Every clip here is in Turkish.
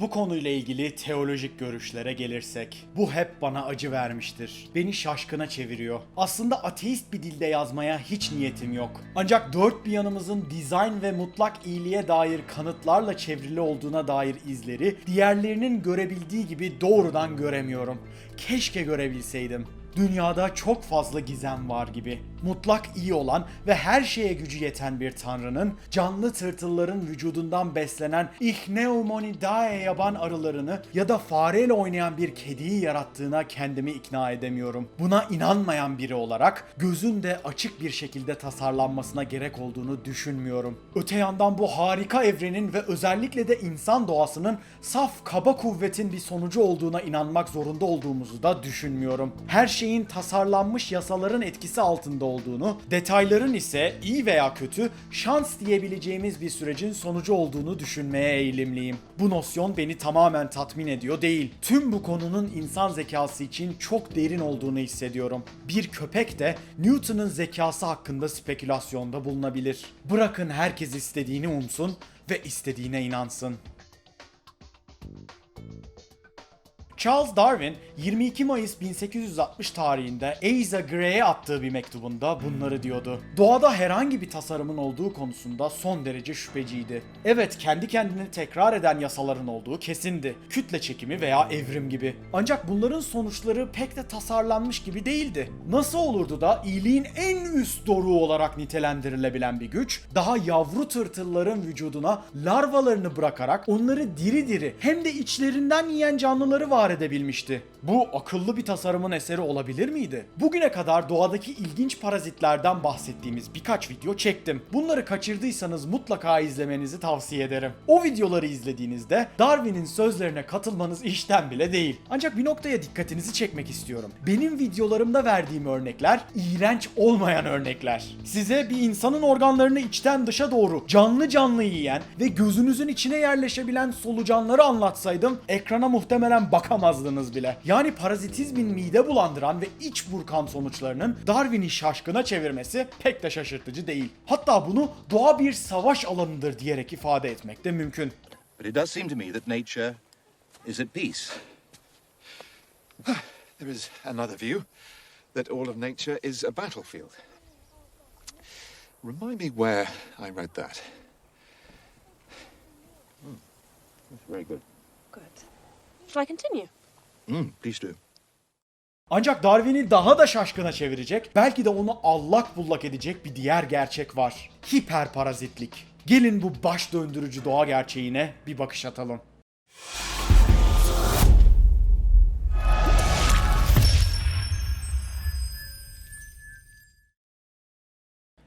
Bu konuyla ilgili teolojik görüşlere gelirsek, bu hep bana acı vermiştir. Beni şaşkına çeviriyor. Aslında ateist bir dilde yazmaya hiç niyetim yok. Ancak dört bir yanımızın dizayn ve mutlak iyiliğe dair kanıtlarla çevrili olduğuna dair izleri diğerlerinin görebildiği gibi doğrudan göremiyorum. Keşke görebilseydim. Dünyada çok fazla gizem var gibi. Mutlak iyi olan ve her şeye gücü yeten bir tanrının canlı tırtılların vücudundan beslenen Ichneumonidae yaban arılarını ya da fareyle oynayan bir kediyi yarattığına kendimi ikna edemiyorum. Buna inanmayan biri olarak gözün de açık bir şekilde tasarlanmasına gerek olduğunu düşünmüyorum. Öte yandan bu harika evrenin ve özellikle de insan doğasının saf kaba kuvvetin bir sonucu olduğuna inanmak zorunda olduğumuzu da düşünmüyorum. Her şeyin tasarlanmış yasaların etkisi altında olduğunu, detayların ise iyi veya kötü şans diyebileceğimiz bir sürecin sonucu olduğunu düşünmeye eğilimliyim. Bu nosyon beni tamamen tatmin ediyor değil. Tüm bu konunun insan zekası için çok derin olduğunu hissediyorum. Bir köpek de Newton'un zekası hakkında spekülasyonda bulunabilir. Bırakın herkes istediğini umsun ve istediğine inansın. Charles Darwin 22 Mayıs 1860 tarihinde Asa Gray'e attığı bir mektubunda bunları diyordu. Doğada herhangi bir tasarımın olduğu konusunda son derece şüpheciydi. Evet kendi kendini tekrar eden yasaların olduğu kesindi. Kütle çekimi veya evrim gibi. Ancak bunların sonuçları pek de tasarlanmış gibi değildi. Nasıl olurdu da iyiliğin en üst doruğu olarak nitelendirilebilen bir güç daha yavru tırtılların vücuduna larvalarını bırakarak onları diri diri hem de içlerinden yiyen canlıları var edebilmişti. Bu akıllı bir tasarımın eseri olabilir miydi? Bugüne kadar doğadaki ilginç parazitlerden bahsettiğimiz birkaç video çektim. Bunları kaçırdıysanız mutlaka izlemenizi tavsiye ederim. O videoları izlediğinizde Darwin'in sözlerine katılmanız işten bile değil. Ancak bir noktaya dikkatinizi çekmek istiyorum. Benim videolarımda verdiğim örnekler iğrenç olmayan örnekler. Size bir insanın organlarını içten dışa doğru canlı canlı yiyen ve gözünüzün içine yerleşebilen solucanları anlatsaydım ekrana muhtemelen bakamazdınız bile. Yani parazitizmin mide bulandıran ve iç burkan sonuçlarının Darwin'i şaşkına çevirmesi pek de şaşırtıcı değil. Hatta bunu doğa bir savaş alanıdır diyerek ifade etmek de mümkün. But it does seem to me that nature is at peace. There is another view that all of nature is a battlefield. Remind me where I read that. That's very good. Good. Shall I continue? Mm, please do. Ancak Darwin'i daha da şaşkına çevirecek, belki de onu allak bullak edecek bir diğer gerçek var. Hiperparazitlik. Gelin bu baş döndürücü doğa gerçeğine bir bakış atalım.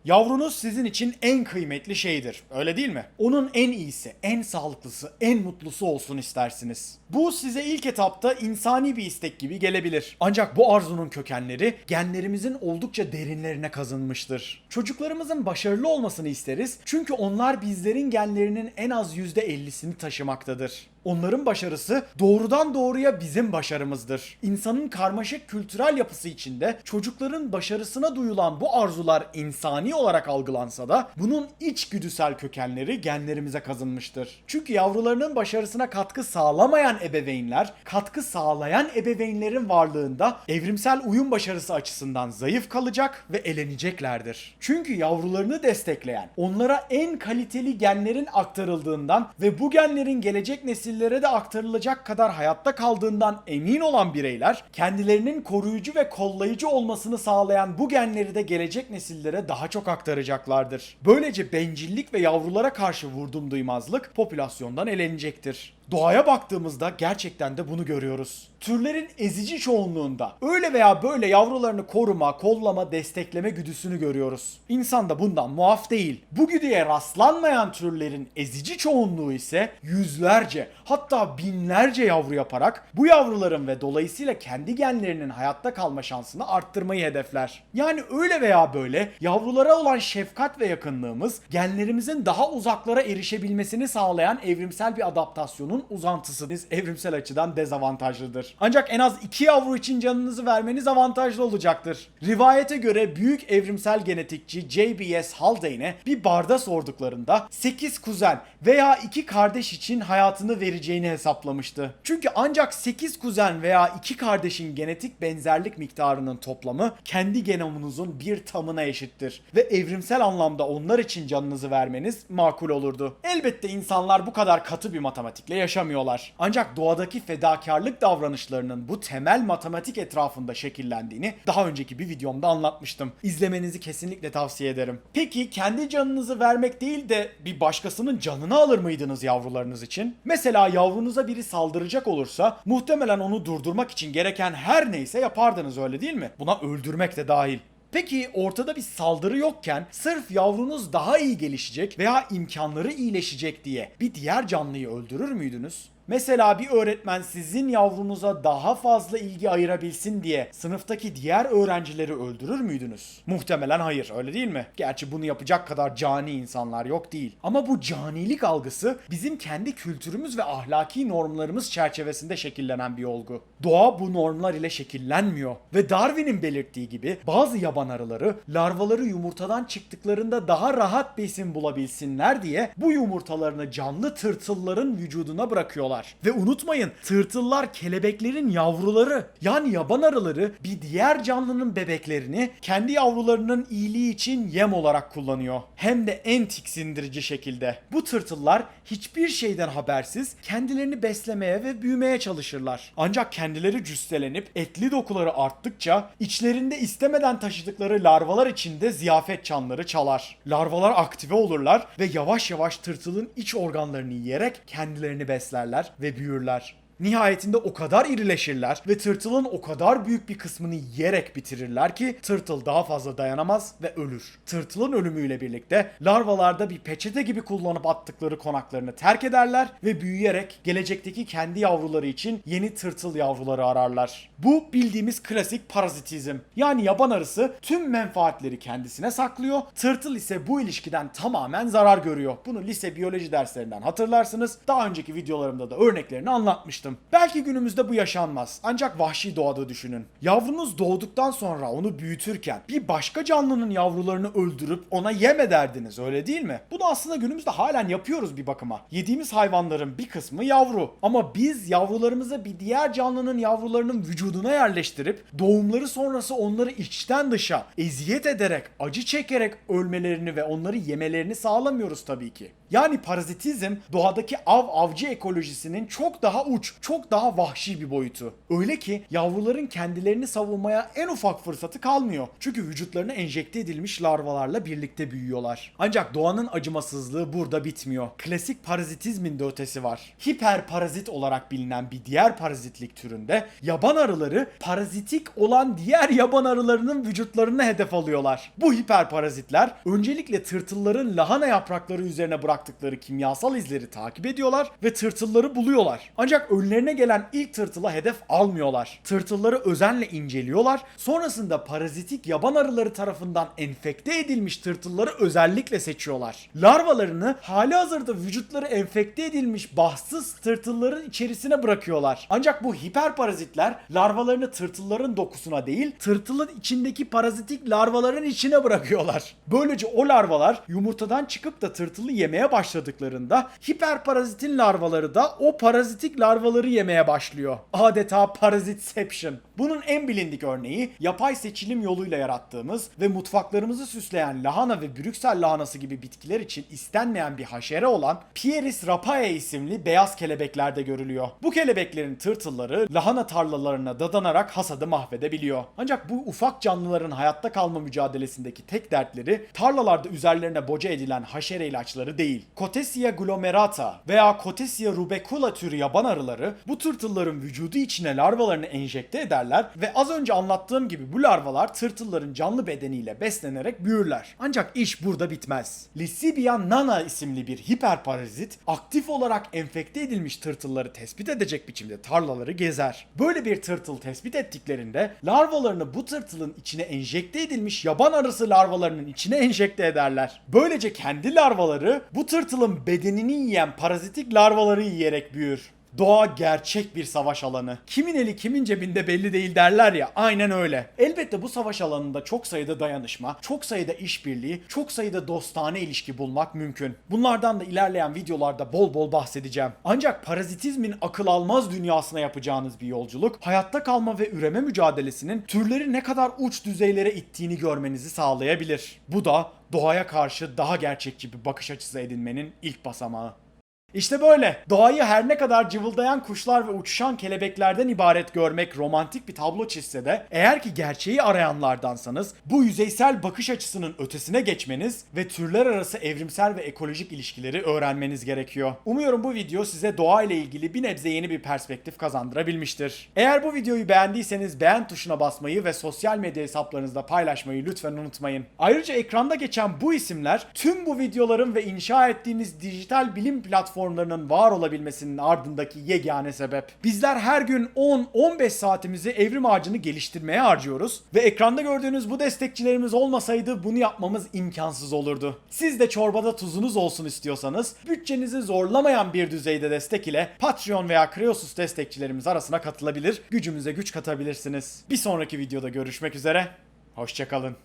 Yavrunuz sizin için en kıymetli şeydir. Öyle değil mi? Onun en iyisi, en sağlıklısı, en mutlusu olsun istersiniz. Bu size ilk etapta insani bir istek gibi gelebilir. Ancak bu arzunun kökenleri genlerimizin oldukça derinlerine kazınmıştır. Çocuklarımızın başarılı olmasını isteriz çünkü onlar bizlerin genlerinin en az %50'sini taşımaktadır. Onların başarısı doğrudan doğruya bizim başarımızdır. İnsanın karmaşık kültürel yapısı içinde çocukların başarısına duyulan bu arzular insani olarak algılansa da bunun içgüdüsel kökenleri genlerimize kazınmıştır. Çünkü yavrularının başarısına katkı sağlamayan ebeveynler, katkı sağlayan ebeveynlerin varlığında evrimsel uyum başarısı açısından zayıf kalacak ve eleneceklerdir. Çünkü yavrularını destekleyen, onlara en kaliteli genlerin aktarıldığından ve bu genlerin gelecek nesillere de aktarılacak kadar hayatta kaldığından emin olan bireyler, kendilerinin koruyucu ve kollayıcı olmasını sağlayan bu genleri de gelecek nesillere daha çok aktaracaklardır. Böylece bencillik ve yavrulara karşı vurdum duymazlık popülasyondan elenecektir. Doğaya baktığımızda gerçekten de bunu görüyoruz. Türlerin ezici çoğunluğunda öyle veya böyle yavrularını koruma, kollama, destekleme güdüsünü görüyoruz. İnsan da bundan muaf değil. Bu güdüye rastlanmayan türlerin ezici çoğunluğu ise yüzlerce hatta binlerce yavru yaparak bu yavruların ve dolayısıyla kendi genlerinin hayatta kalma şansını arttırmayı hedefler. Yani öyle veya böyle yavrulara olan şefkat ve yakınlığımız genlerimizin daha uzaklara erişebilmesini sağlayan evrimsel bir adaptasyonun yavrunun uzantısınız. Evrimsel açıdan dezavantajlıdır. Ancak en az iki yavru için canınızı vermeniz avantajlı olacaktır. Rivayete göre büyük evrimsel genetikçi JBS Haldane'e bir barda sorduklarında 8 kuzen veya 2 kardeş için hayatını vereceğini hesaplamıştı. Çünkü ancak 8 kuzen veya 2 kardeşin genetik benzerlik miktarının toplamı kendi genomunuzun bir tamına eşittir. Ve evrimsel anlamda onlar için canınızı vermeniz makul olurdu. Elbette insanlar bu kadar katı bir matematikle yaşamıyorlar. Ancak doğadaki fedakarlık davranışlarının bu temel matematik etrafında şekillendiğini daha önceki bir videomda anlatmıştım. İzlemenizi kesinlikle tavsiye ederim. Peki kendi canınızı vermek değil de bir başkasının canını alır mıydınız yavrularınız için? Mesela yavrunuza biri saldıracak olursa muhtemelen onu durdurmak için gereken her neyse yapardınız öyle değil mi? Buna öldürmek de dahil. Peki ortada bir saldırı yokken sırf yavrunuz daha iyi gelişecek veya imkanları iyileşecek diye bir diğer canlıyı öldürür müydünüz? Mesela bir öğretmen sizin yavrunuza daha fazla ilgi ayırabilsin diye sınıftaki diğer öğrencileri öldürür müydünüz? Muhtemelen hayır öyle değil mi? Gerçi bunu yapacak kadar cani insanlar yok değil. Ama bu canilik algısı bizim kendi kültürümüz ve ahlaki normlarımız çerçevesinde şekillenen bir olgu. Doğa bu normlar ile şekillenmiyor. Ve Darwin'in belirttiği gibi bazı yaban arıları larvaları yumurtadan çıktıklarında daha rahat besin bulabilsinler diye bu yumurtalarını canlı tırtılların vücuduna bırakıyorlar. Ve unutmayın tırtıllar kelebeklerin yavruları. Yani yaban arıları bir diğer canlının bebeklerini kendi yavrularının iyiliği için yem olarak kullanıyor. Hem de en tiksindirici şekilde. Bu tırtıllar hiçbir şeyden habersiz kendilerini beslemeye ve büyümeye çalışırlar. Ancak kendileri cüsselenip etli dokuları arttıkça içlerinde istemeden taşıdıkları larvalar içinde ziyafet çanları çalar. Larvalar aktive olurlar ve yavaş yavaş tırtılın iç organlarını yiyerek kendilerini beslerler ve büyürler. Nihayetinde o kadar irileşirler ve tırtılın o kadar büyük bir kısmını yiyerek bitirirler ki tırtıl daha fazla dayanamaz ve ölür. Tırtılın ölümüyle birlikte larvalarda bir peçete gibi kullanıp attıkları konaklarını terk ederler ve büyüyerek gelecekteki kendi yavruları için yeni tırtıl yavruları ararlar. Bu bildiğimiz klasik parazitizm. Yani yaban arısı tüm menfaatleri kendisine saklıyor. Tırtıl ise bu ilişkiden tamamen zarar görüyor. Bunu lise biyoloji derslerinden hatırlarsınız. Daha önceki videolarımda da örneklerini anlatmıştım. Belki günümüzde bu yaşanmaz. Ancak vahşi doğada düşünün. Yavrunuz doğduktan sonra onu büyütürken bir başka canlının yavrularını öldürüp ona yem ederdiniz öyle değil mi? Bunu aslında günümüzde halen yapıyoruz bir bakıma. Yediğimiz hayvanların bir kısmı yavru. Ama biz yavrularımızı bir diğer canlının yavrularının vücuduna yerleştirip doğumları sonrası onları içten dışa eziyet ederek, acı çekerek ölmelerini ve onları yemelerini sağlamıyoruz tabii ki. Yani parazitizm doğadaki av avcı ekolojisinin çok daha uç, çok daha vahşi bir boyutu. Öyle ki yavruların kendilerini savunmaya en ufak fırsatı kalmıyor. Çünkü vücutlarına enjekte edilmiş larvalarla birlikte büyüyorlar. Ancak doğanın acımasızlığı burada bitmiyor. Klasik parazitizmin de ötesi var. Hiperparazit olarak bilinen bir diğer parazitlik türünde yaban arıları parazitik olan diğer yaban arılarının vücutlarını hedef alıyorlar. Bu hiperparazitler öncelikle tırtılların lahana yaprakları üzerine bıraktıkları kimyasal izleri takip ediyorlar ve tırtılları buluyorlar. Ancak önlerine gelen ilk tırtıla hedef almıyorlar. Tırtılları özenle inceliyorlar. Sonrasında parazitik yaban arıları tarafından enfekte edilmiş tırtılları özellikle seçiyorlar. Larvalarını hali hazırda vücutları enfekte edilmiş bahtsız tırtılların içerisine bırakıyorlar. Ancak bu hiperparazitler larvalarını tırtılların dokusuna değil, tırtılın içindeki parazitik larvaların içine bırakıyorlar. Böylece o larvalar yumurtadan çıkıp da tırtılı yemeye başladıklarında hiperparazitin larvaları da o parazitik larvaları yemeye başlıyor. Adeta parazitception. Bunun en bilindik örneği yapay seçilim yoluyla yarattığımız ve mutfaklarımızı süsleyen lahana ve Brüksel lahanası gibi bitkiler için istenmeyen bir haşere olan Pieris rapae isimli beyaz kelebeklerde görülüyor. Bu kelebeklerin tırtılları lahana tarlalarına dadanarak hasadı mahvedebiliyor. Ancak bu ufak canlıların hayatta kalma mücadelesindeki tek dertleri tarlalarda üzerlerine boca edilen haşere ilaçları değil. Cotesia glomerata veya Cotesia rubecula türü yaban arıları bu tırtılların vücudu içine larvalarını enjekte ederler ve az önce anlattığım gibi bu larvalar tırtılların canlı bedeniyle beslenerek büyürler. Ancak iş burada bitmez. Lysibia nana isimli bir hiperparazit aktif olarak enfekte edilmiş tırtılları tespit edecek biçimde tarlaları gezer. Böyle bir tırtıl tespit ettiklerinde larvalarını bu tırtılın içine enjekte edilmiş yaban arısı larvalarının içine enjekte ederler. Böylece kendi larvaları bu tırtılın bedenini yiyen parazitik larvaları yiyerek büyür. Doğa gerçek bir savaş alanı. Kimin eli kimin cebinde belli değil derler ya. Aynen öyle. Elbette bu savaş alanında çok sayıda dayanışma, çok sayıda işbirliği, çok sayıda dostane ilişki bulmak mümkün. Bunlardan da ilerleyen videolarda bol bol bahsedeceğim. Ancak parazitizmin akıl almaz dünyasına yapacağınız bir yolculuk, hayatta kalma ve üreme mücadelesinin türleri ne kadar uç düzeylere ittiğini görmenizi sağlayabilir. Bu da doğaya karşı daha gerçekçi bir bakış açısı edinmenin ilk basamağı. İşte böyle. Doğayı her ne kadar cıvıldayan kuşlar ve uçuşan kelebeklerden ibaret görmek romantik bir tablo çizse de eğer ki gerçeği arayanlardansanız bu yüzeysel bakış açısının ötesine geçmeniz ve türler arası evrimsel ve ekolojik ilişkileri öğrenmeniz gerekiyor. Umuyorum bu video size doğa ile ilgili bir nebze yeni bir perspektif kazandırabilmiştir. Eğer bu videoyu beğendiyseniz beğen tuşuna basmayı ve sosyal medya hesaplarınızda paylaşmayı lütfen unutmayın. Ayrıca ekranda geçen bu isimler tüm bu videoların ve inşa ettiğimiz dijital bilim platformlarının var olabilmesinin ardındaki yegane sebep. Bizler her gün 10-15 saatimizi evrim ağacını geliştirmeye harcıyoruz ve ekranda gördüğünüz bu destekçilerimiz olmasaydı bunu yapmamız imkansız olurdu. Siz de çorbada tuzunuz olsun istiyorsanız bütçenizi zorlamayan bir düzeyde destek ile Patreon veya Kreosus destekçilerimiz arasına katılabilir, gücümüze güç katabilirsiniz. Bir sonraki videoda görüşmek üzere, hoşçakalın.